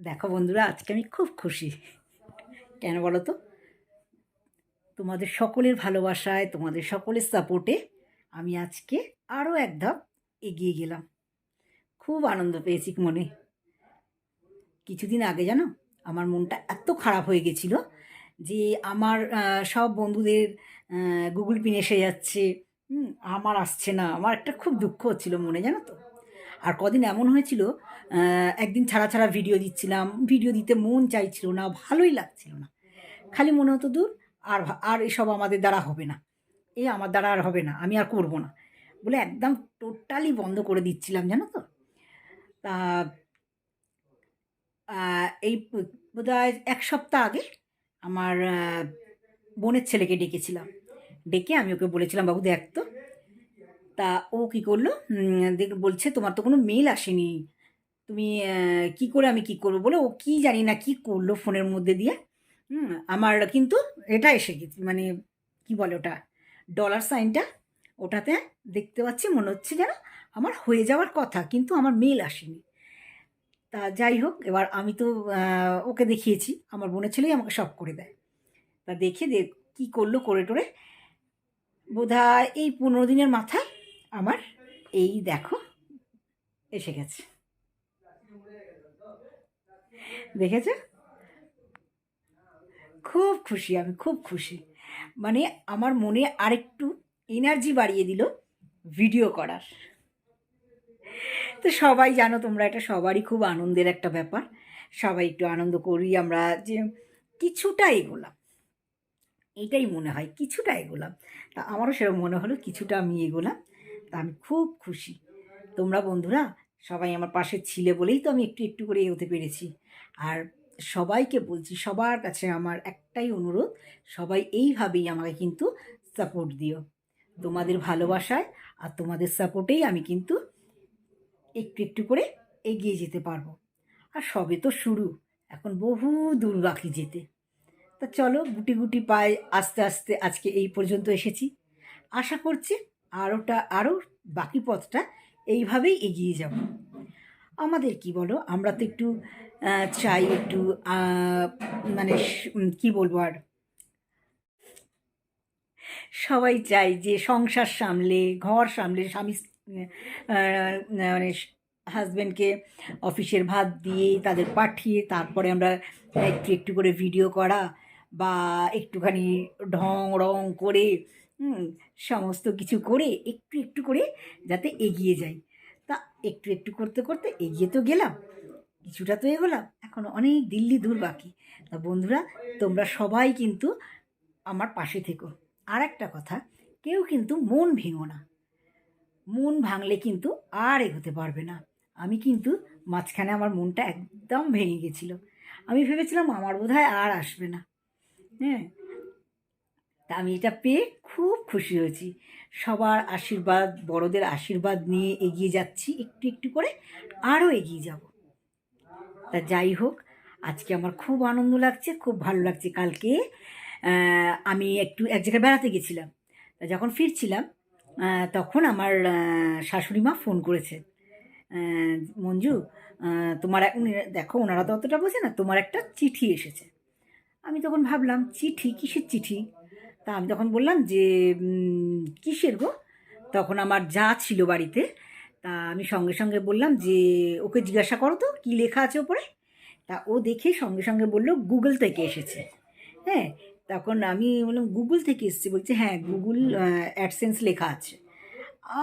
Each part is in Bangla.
দেখো বন্ধুরা, আজকে আমি খুব খুশি। কেন বলো তো? তোমাদের সকলের ভালোবাসায়, তোমাদের সকলের সাপোর্টে আমি আজকে আরও এক ধাপ এগিয়ে গেলাম। খুব আনন্দ পেয়েছি মনে। কিছুদিন আগে জানো, আমার মনটা এত খারাপ হয়ে গেছিল যে আমার সব বন্ধুদের গুগল পিন এসে যাচ্ছে। আমার আসছে না। আমার একটা খুব দুঃখ হচ্ছিল মনে, জানো তো? আর কদিন এমন হয়েছিল একদিন ছাড়া ছাড়া ভিডিও দিচ্ছিলাম। ভিডিও দিতে মন চাইছিল না, ভালোই লাগছিল না। খালি মনে হতো, দূর, আর আর এসব আমাদের দ্বারা হবে না। এ আমার দ্বারা আর হবে না, আমি আর করব না। বলে একদম টোটালি বন্ধ করে দিচ্ছিলাম, জানো তো? তা এই বোধ হয় এক সপ্তাহ আগে আমার বোনের ছেলেকে ডেকেছিলাম। ডেকে আমি ওকে বলেছিলাম, বাবু, দেখ তো। তা ও কি করল? দেখ, বলছে, তোমার তো কোনো মেল আসেনি। তুমি কি করে আমি কি করব বলে? ও কি জানি না কি করল ফোনের মধ্যে দিয়ে। হুম, আমার কিন্তু এটা এসে গেছে মানে কি বলে ওটা? ডলার সাইনটা ওটাতে দেখতে পাচ্ছি, মনে হচ্ছে যেন আমার হয়ে যাওয়ার কথা, কিন্তু আমার মেল আসেনি। তা যাই হোক, এবার আমি তো ওকে দেখিয়েছি, আমার বোনের ছেলেই আমাকে সব করে দেয়। তা দেখে দেখ কী করল করে টোরে। বোধহয় এই পনেরো দিনের মাথায় আমার এই দেখো, এসে গেছে। দেখেছ? খুব খুশি, আমি খুব খুশি। মানে আমার মনে আরেকটু এনার্জি বাড়িয়ে দিল ভিডিও করার। তো সবাই জানো তোমরা, এটা সবারই খুব আনন্দের একটা ব্যাপার। সবাই একটু আনন্দ করি আমরা যে কিছুটা এগোলাম। এটাই মনে হয়, কিছুটা এগোলাম। তা আমারও সেরকম মনে হলো, কিছুটা আমি এগোলাম। তা আমি খুব খুশি। তোমরা বন্ধুরা, সবাই আমার পাশে ছিলে বলেই তো আমি একটু একটু করে এগোতে পেরেছি। আর সবাইকে বলছি, সবার কাছে আমার একটাই অনুরোধ, সবাই এইভাবেই আমাকে কিন্তু সাপোর্ট দিও। তোমাদের ভালোবাসায় আর তোমাদের সাপোর্টেই আমি কিন্তু একটু একটু করে এগিয়ে যেতে পারব। আর সবে তো শুরু, এখন বহু দূর বাকি যেতে। তা চলো, গুটি গুটি পায়ে আস্তে আস্তে আজকে এই পর্যন্ত এসেছি। আশা করছি আরোটা আরও বাকি পথটা এইভাবেই এগিয়ে যাব। আমাদের কি বলো? আমরা তো একটু চাই একটু মানে কি বলব আর? সবাই চাই যে সংসার সামলে, ঘর সামলে, স্বামী মানে হাজব্যান্ডকে অফিসের ভাত দিয়ে তাদের পাঠিয়ে তারপরে আমরা একটু একটু করে ভিডিও করা বা একটুখানি ঢং রং করে সমস্ত কিছু করে একটু একটু করে যাতে এগিয়ে যাই। তা একটু একটু করতে করতে এগিয়ে তো গেলাম। কিছুটা তো এগোলাম, এখন অনেক দিল্লি দূর বাকি। তা বন্ধুরা, তোমরা সবাই কিন্তু আমার পাশে থেকো। আর একটা কথা, কেউ কিন্তু মন ভেঙো না। মন ভাঙলে কিন্তু আর এগোতে পারবে না। আমি কিন্তু মাঝখানে আমার মনটা একদম ভেঙে গেছিল। আমি ভেবেছিলাম আমার বোধহয় আর আসবে না। হ্যাঁ তা আমি এটা পেয়ে খুব খুশি হয়েছি। সবার আশীর্বাদ, বড়দের আশীর্বাদ নিয়ে এগিয়ে যাচ্ছি, একটু একটু করে আরও এগিয়ে যাব। তা যাই হোক, আজকে আমার খুব আনন্দ লাগছে, খুব ভালো লাগছে কালকে। আমি একটু এক জায়গায় বেড়াতে গেছিলাম। তা যখন ফিরছিলাম তখন আমার শাশুড়ি মা ফোন করেছে মঞ্জু তোমার দেখো ওনারা তো অতটা বোঝে না, তোমার একটা চিঠি এসেছে। আমি তখন ভাবলাম, চিঠি? কিসের চিঠি? তা আমি তখন বললাম যে কিসের গো? তখন আমার যা ছিল বাড়িতে, তা আমি সঙ্গে সঙ্গে বললাম যে, ওকে জিজ্ঞাসা করো তো, কী লেখা আছে ওপরে? তা ও দেখে সঙ্গে সঙ্গে বলল, গুগল থেকে এসেছে। হ্যাঁ তখন আমি বললাম, গুগল থেকে এসেছে? বলছে হ্যাঁ গুগল অ্যাডসেন্স লেখা আছে।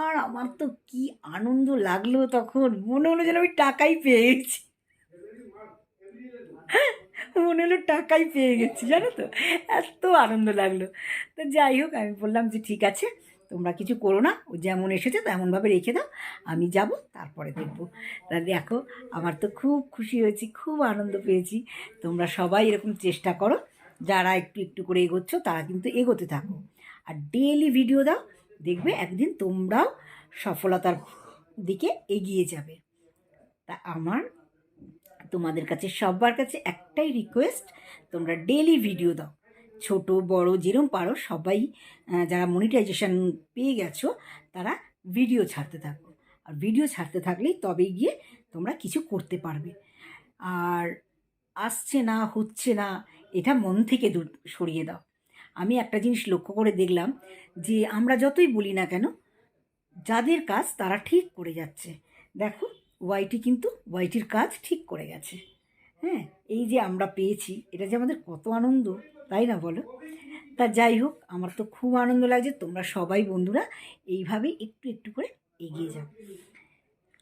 আর আমার তো কি আনন্দ লাগল তখন, মনে হলো যেন আমি টাকাই পেয়েছি। মনে হলো টাকাই পেয়ে গেছি, জানো তো? এত আনন্দ লাগল। তো যাই হোক, আমি বললাম যে ঠিক আছে, তোমরা কিছু করো না, ও যেমন এসেছে তেমনভাবে রেখে দাও, আমি যাব, তারপরে দেখব। তা দেখো, আমার তো খুব খুশি হয়েছি, খুব আনন্দ পেয়েছি। তোমরা সবাই এরকম চেষ্টা করো, যারা একটু একটু করে এগোচ্ছ, তারা কিন্তু এগোতে থাকো। আর ডেলি ভিডিও দাও, দেখবে একদিন তোমরাও সফলতার দিকে এগিয়ে যাবে। তা আমার তোমাদের কাছে সবার কাছে একটাই রিকোয়েস্ট তোমরা ডেলি ভিডিও দাও। ছোট, বড়, যেরম পারো সবাই যারা মনিটাইজেশন পেয়ে গেছো, তারা ভিডিও ছাড়তে থাকো। আর ভিডিও ছাড়তে থাকলেই তবেই গিয়ে তোমরা কিছু করতে পারবে। আর আসছে না, হচ্ছে না, এটা মন থেকে দূর সরিয়ে দাও। আমি একটা জিনিস লক্ষ্য করে দেখলাম যে আমরা যতই বলি না কেন, যাদের কাজ তারা ঠিক করে যাচ্ছে। দেখো ওয়াইটি কিন্তু ওয়াইটির কাজ ঠিক করে গেছে। হ্যাঁ এই যে আমরা পেয়েছি, এটা যে আমাদের কত আনন্দ, তাই না বলো? তা যাই হোক, আমার তো খুব আনন্দ লাগছে, তোমরা সবাই বন্ধুরা এইভাবেই একটু একটু করে এগিয়ে যাও।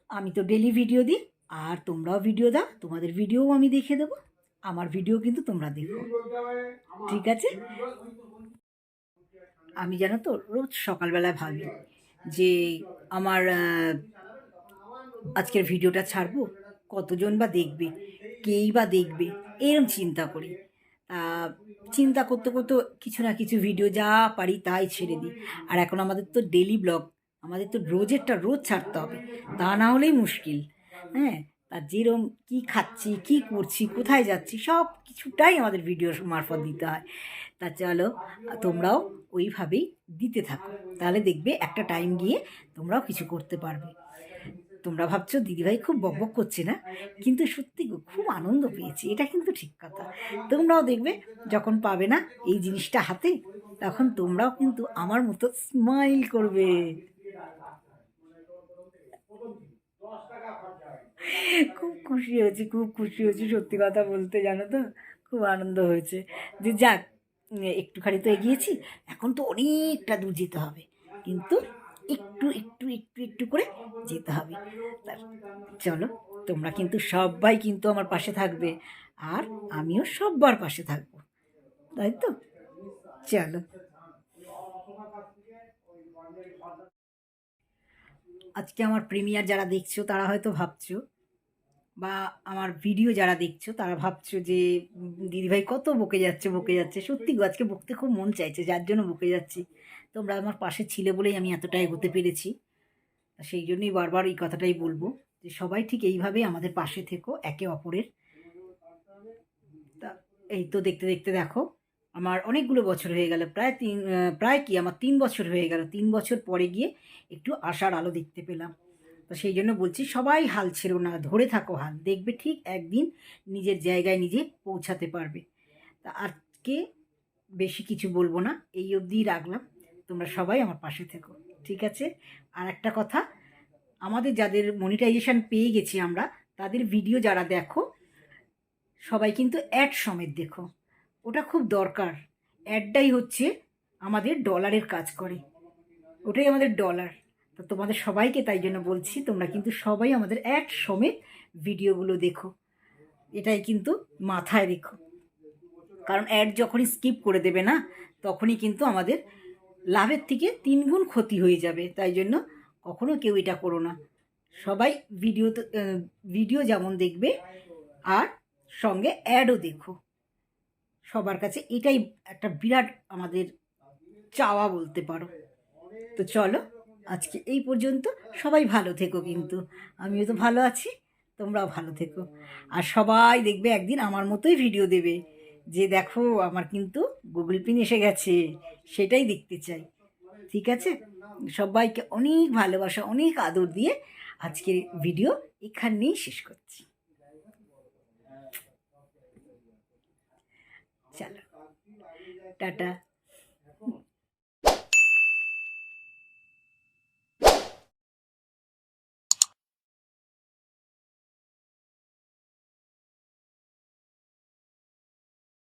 আমি তো ডেলি ভিডিও দিই, আর তোমরাও ভিডিও দাও, তোমাদের ভিডিওও আমি দেখে দেবো, আমার ভিডিও কিন্তু তোমরা দেখো। ঠিক আছে? আমি জানো তো, রোজ সকালবেলায় ভাবি যে আমার আজকের ভিডিওটা ছাড়বো? কতজন বা দেখবে? কেই বা দেখবে? এরম চিন্তা করি। তা চিন্তা করতে করতে কিছু না কিছু ভিডিও যা পারি তাই ছেড়ে দিই। আর এখন আমাদের তো ডেলি ব্লগ আমাদের তো রোজেরটা রোজ ছাড়তে হবে। তা না হলেই মুশকিল। হ্যাঁ? তা যেরম কী খাচ্ছি, কী করছি, কোথায় যাচ্ছি, সব কিছুটাই আমাদের ভিডিও মারফত দিতে হয়। তা চলো, তোমরাও ওইভাবেই দিতে থাকো। তাহলে দেখবে একটা টাইম গিয়ে তোমরাও কিছু করতে পারবে। তোমরা ভাবছ দিদিভাই খুব বকবক করছে না? কিন্তু সত্যি খুব আনন্দ পেয়েছি, এটা কিন্তু ঠিক কথা। তোমরাও দেখবে, যখন পাবে না এই জিনিসটা হাতে, তখন তোমরাও কিন্তু আমার মতো স্মাইল করবে। খুব খুশি হয়েছি, খুব খুশি হয়েছি, সত্যি কথা বলতে জানো তো, খুব আনন্দ হয়েছে। যে যাক, একটুখানি তো এগিয়েছি, এখন তো অনেকটা দূর যেতে হবে। কিন্তু একটু একটু একটু একটু করে যেতে হবে। তার, চলো, তোমরা কিন্তু সবাই কিন্তু আমার পাশে থাকবে। আর আমিও সব্বার পাশে থাকব। তাই তো? চলো। আজকে আমার প্রিমিয়ার যারা দেখছ, তারা হয়তো ভাবছ বা আমার ভিডিও যারা দেখছ, তারা ভাবছ যে দিদিভাই কত বকে যাচ্ছে বকে যাচ্ছে। সত্যি আজকে বকতে খুব মন চাইছে, যার জন্য বকে যাচ্ছি। তোমরা আমার পাশে ছিলে বলেই আমি এতটা এগোতে পেরেছি। সেই জন্যই বারবার এই কথাটাই বলব যে, সবাই ঠিক এইভাবেই আমাদের পাশে থেকো, একে অপরের। তা এই তো দেখতে দেখতে দেখো, আমার অনেকগুলো বছর হয়ে গেল, প্রায় তিন প্রায় কি? আমার তিন বছর হয়ে গেল। তিন বছর পরে গিয়ে একটু আশার আলো দেখতে পেলাম। তো সেই জন্য বলছি সবাই হাল ছেড়ো না, ধরে থাকো হাল। দেখবে ঠিক একদিন নিজের জায়গায় নিজে পৌঁছাতে পারবে। তা আজকে বেশি কিছু বলব না, এই অবধিই রাখলাম। তোমরা সবাই আমার পাশে থেকো, ঠিক আছে? আর একটা কথা, আমাদের যাদের মনিটাইজেশান পেয়ে গেছি আমরা, তাদের ভিডিও যারা দেখো, সবাই কিন্তু অ্যাড সমেত দেখো। ওটা খুব দরকার। অ্যাডটাই হচ্ছে আমাদের ডলারের কাজ করে। ওটাই আমাদের ডলার তো তোমাদের সবাইকে তাই জন্য বলছি, তোমরা কিন্তু সবাই আমাদের অ্যাড সমেত ভিডিওগুলো দেখো। এটাই কিন্তু মাথায় রেখো। কারণ অ্যাড যখনই স্কিপ করে দেবে না, তখনই কিন্তু আমাদের লাভের থেকে তিন গুণ ক্ষতি হয়ে যাবে। তাই জন্য কখনো কেউ এটা করো না। সবাই ভিডিও ভিডিও যেমন দেখবে, আর সঙ্গে অ্যাডও দেখো। সবার কাছে এটাই একটা বিরাট আমাদের চাওয়া বলতে পারো। তো চলো আজকে এই পর্যন্ত সবাই ভালো থেকো কিন্তু। আমিও তো ভালো আছি, তোমরাও ভালো থেকো। আর সবাই দেখবে একদিন আমার মতোই ভিডিও দেবে যে দেখো আমার কিন্তু গুগল পিন এসে গেছে, সেটাই দেখতে চাই। ঠিক আছে? সবাইকে অনেক ভালোবাসা, অনেক আদর দিয়ে আজকের ভিডিও এখানেই শেষ করছি। চলো। টাটা।